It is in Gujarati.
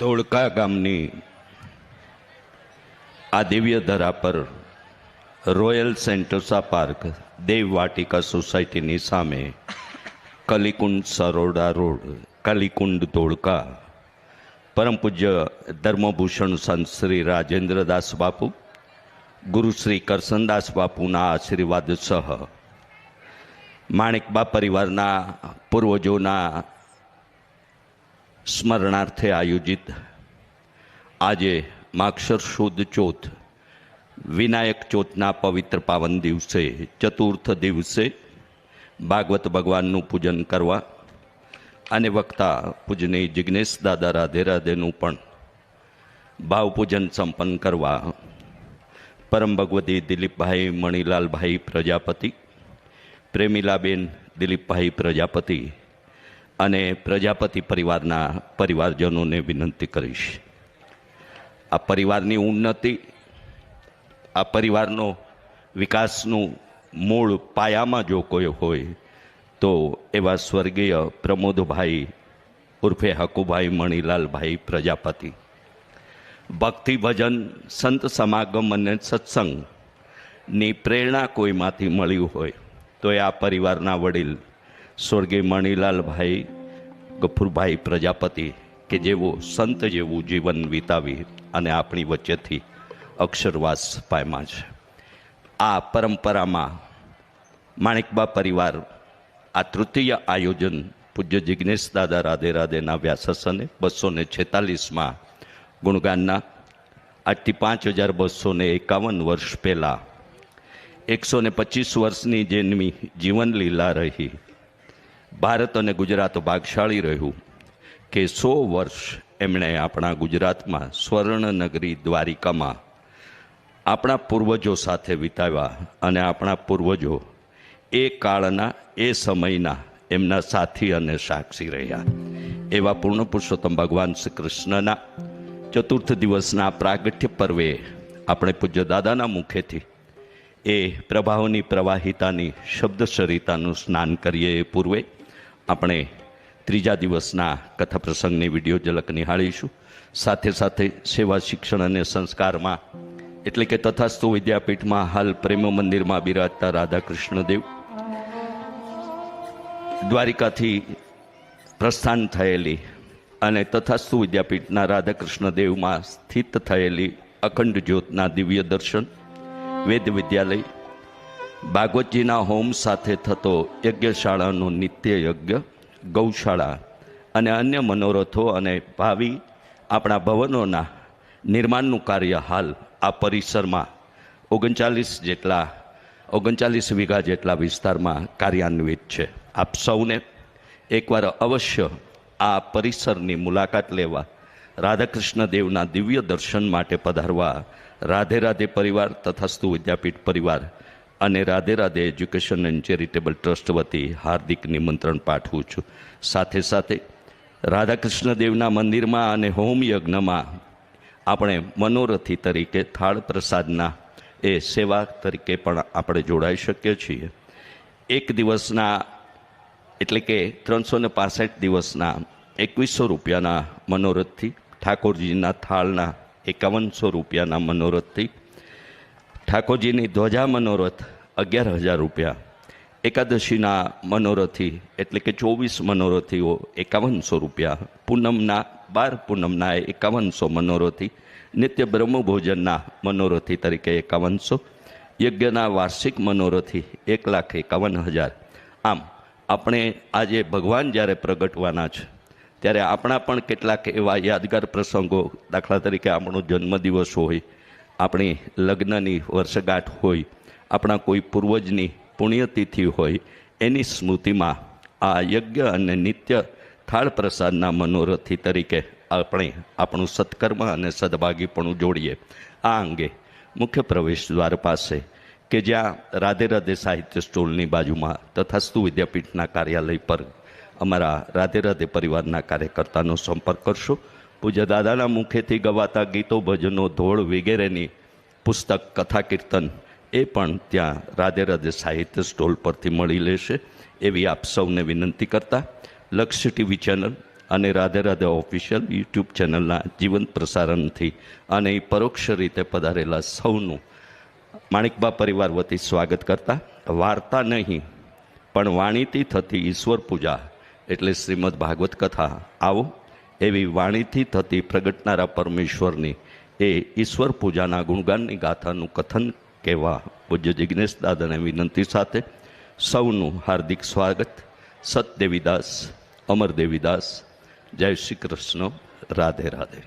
ધોળકા ગામની આ દિવ્ય ધરા પર royal Sentosa park, Dev Vatika સોસાયટીની સામે કલિકુંડ સરોડા રોડ, કલિકુંડ ધોળકા, પરમ પૂજ્ય ધર્મભૂષણ સંત શ્રી રાજેન્દ્રદાસ બાપુ, ગુરુ શ્રી કરસનદાસ બાપુના આશીર્વાદ સહ, માણેકબા પરિવારના પૂર્વજોના સ્મરણાર્થે આયોજિત આજે માક્ષર શુદ્ધ ચોથ, વિનાયક ચોથના પવિત્ર પાવન દિવસે, ચતુર્થ દિવસે ભાગવત ભગવાનનું પૂજન કરવા અને વક્તા પૂજની જિજ્ઞેશ દાદા રાધે રાધેનું પણ ભાવપૂજન સંપન્ન કરવા પરમ ભગવતી દિલીપભાઈ મણિલાલભાઈ પ્રજાપતિ, પ્રેમિલાબેન દિલીપભાઈ પ્રજાપતિ અને પ્રજાપતિ પરિવારના પરિવારજનોને વિનંતી કરીશ. આ પરિવારની ઉન્નતિ, આ પરિવારનો વિકાસનું મૂળ પાયામાં જો કોઈ હોય, તો એવા સ્વર્ગીય પ્રમોદભાઈ ઉર્ફે હકુભાઈ મણિલાલભાઈ પ્રજાપતિ. ભક્તિ, ભજન, સંત સમાગમ અને સત્સંગની પ્રેરણા કોઈમાંથી મળ્યું હોય, તો એ આ પરિવારના વડીલ સ્વર્ગીય મણિલાલભાઈ ગફુરભાઈ પ્રજાપતિ કે જેઓ સંત જેવું જીવન વિતાવી અને આપણી વચ્ચેથી અક્ષરવાસ પામ્યા છે. આ પરંપરામાં માણિકબા પરિવાર આ તૃતીય આયોજન પૂજ્ય જિજ્ઞેશ દાદા રાધે રાધેના વ્યાસસને બસો ને છેતાલીસમાં ગુણગાનના આજથી પાંચ હજાર બસો ને એકાવન વર્ષ પહેલાં એકસો ને પચીસ વર્ષની જેમની જીવનલીલા રહી. ભારત અને ગુજરાત ભાગશાળી રહ્યું કે સો વર્ષ એમણે આપણા ગુજરાતમાં સ્વર્ણનગરી દ્વારિકામાં આપણા પૂર્વજો સાથે વિતાવ્યા અને આપણા પૂર્વજો એ કાળના, એ સમયના એમના સાથી અને સાક્ષી રહ્યા. એવા પૂર્ણ પુરુષોત્તમ ભગવાન શ્રી કૃષ્ણના ચતુર્થ દિવસના પ્રાગટ્ય પર્વે આપણે પૂજ્ય દાદાના મુખેથી એ પ્રભાવની પ્રવાહિતાની શબ્દ સરિતાનું સ્નાન કરીએ એ પૂર્વે આપણે ત્રીજા દિવસના કથા પ્રસંગની વીડિયો ઝલક નિહાળીશું. સાથે સાથે સેવા શિક્ષણ અને સંસ્કારમાં, એટલે કે તથાસ્તુ વિદ્યાપીઠમાં હાલ પ્રેમ મંદિરમાં બિરાજતા રાધા કૃષ્ણદેવ દ્વારિકાથી પ્રસ્થાન થયેલી અને તથાસ્તુ વિદ્યાપીઠના રાધાકૃષ્ણદેવમાં સ્થિત થયેલી અખંડ જ્યોતના દિવ્ય દર્શન, વેદ વિદ્યાલય ભાગવતજીના હોમ સાથે થતો યજ્ઞશાળાનો નિત્ય યજ્ઞ, ગૌશાળા અને અન્ય મનોરથો અને ભાવિ આપણા ભવનોના નિર્માણનું કાર્ય હાલ આ પરિસરમાં ઓગણચાલીસ જેટલા, ઓગણચાલીસ વીઘા જેટલા વિસ્તારમાં કાર્યાન્વિત છે. આપ સૌને એકવાર અવશ્ય આ પરિસરની મુલાકાત લેવા, રાધાકૃષ્ણ દેવના દિવ્ય દર્શન માટે પધારવા, રાધે રાધે પરિવાર તથાસ્તુ વિદ્યાપીઠ પરિવાર અને Radhe Radhe education and charitable trust વતી હાર્દિક નિમંત્રણ પાઠવું છું. સાથે સાથે રાધાકૃષ્ણ દેવના મંદિરમાં અને હોમ યજ્ઞમાં આપણે મનોરથી તરીકે થાળ પ્રસાદના એ સેવા તરીકે પણ આપણે જોડાઈ શકીએ છીએ. એક દિવસના એટલે કે ત્રણસો ને પાસઠ દિવસના એકવીસો રૂપિયાના મનોરથથી ઠાકોરજીના થાળના એકાવનસો રૂપિયાના મનોરથથી ઠાકોરજીની ધ્વજા મનોરથ અગિયાર હજાર રૂપિયા. એકાદશીના મનોરથી એટલે કે ચોવીસ મનોરથીઓ એકાવનસો રૂપિયા. પૂનમના, બાર પૂનમના એકાવનસો મનોરથી. નિત્ય બ્રહ્મભોજનના મનોરથી તરીકે એકાવનસો. યજ્ઞના વાર્ષિક મનોરથી એક લાખ એકાવન હજાર. આમ, આપણે આજે ભગવાન જ્યારે પ્રગટવાના છે, ત્યારે આપણા પણ કેટલાક એવા યાદગાર પ્રસંગો દાખલા તરીકે આપણો જન્મદિવસ હોય આપણી લગ્નની વર્ષગાંઠ હોય, આપણા કોઈ પૂર્વજની પુણ્યતિથિ હોય, એની સ્મૃતિમાં આ યજ્ઞ અને નિત્ય થાળ પ્રસાદના મનોરથી તરીકે આપણે આપણું સત્કર્મ અને સદભાગીપણું જોડીએ. આ અંગે મુખ્ય પ્રવેશ દ્વાર પાસે કે જ્યાં રાધે રાધે સાહિત્ય સ્ટોલની બાજુમાં તથાસ્તુ વિદ્યાપીઠના કાર્યાલય પર અમારા રાધે રાધે પરિવારના કાર્યકર્તાનો સંપર્ક કરશો. પૂજ્ય દાદાના મુખેથી ગવાતા ગીતો ભજનો, ધોળ વગેરેની પુસ્તક, કથા, કીર્તન એ પણ ત્યાં રાધે રાધે સાહિત્ય સ્ટોલ પરથી મળી લેશે એવી આપ સૌને વિનંતી કરતા લક્ષ્ય ટીવી ચેનલ અને રાધે રાધે ઓફિશિયલ યુટ્યુબ ચેનલના જીવંત પ્રસારણથી અને પરોક્ષ રીતે પધારેલા સૌનું માણિકબા પરિવાર વતી સ્વાગત કરતા વાર્તા નહીં, પણ વાણીથી થતી ઈશ્વર પૂજા એટલે શ્રીમદ ભાગવત કથા. આવો. એવી વાણીથી થતી પ્રગટનારા પરમેશ્વરની એ ઈશ્વર પૂજાના ગુણગાનની ગાથાનું કથન કહેવા પૂજ્ય જિજ્ઞેશ દાદાને વિનંતી સાથે સૌનું હાર્દિક સ્વાગત. સત દેવીદાસ અમર દેવીદાસ જય શ્રી કૃષ્ણ, રાધે રાધે.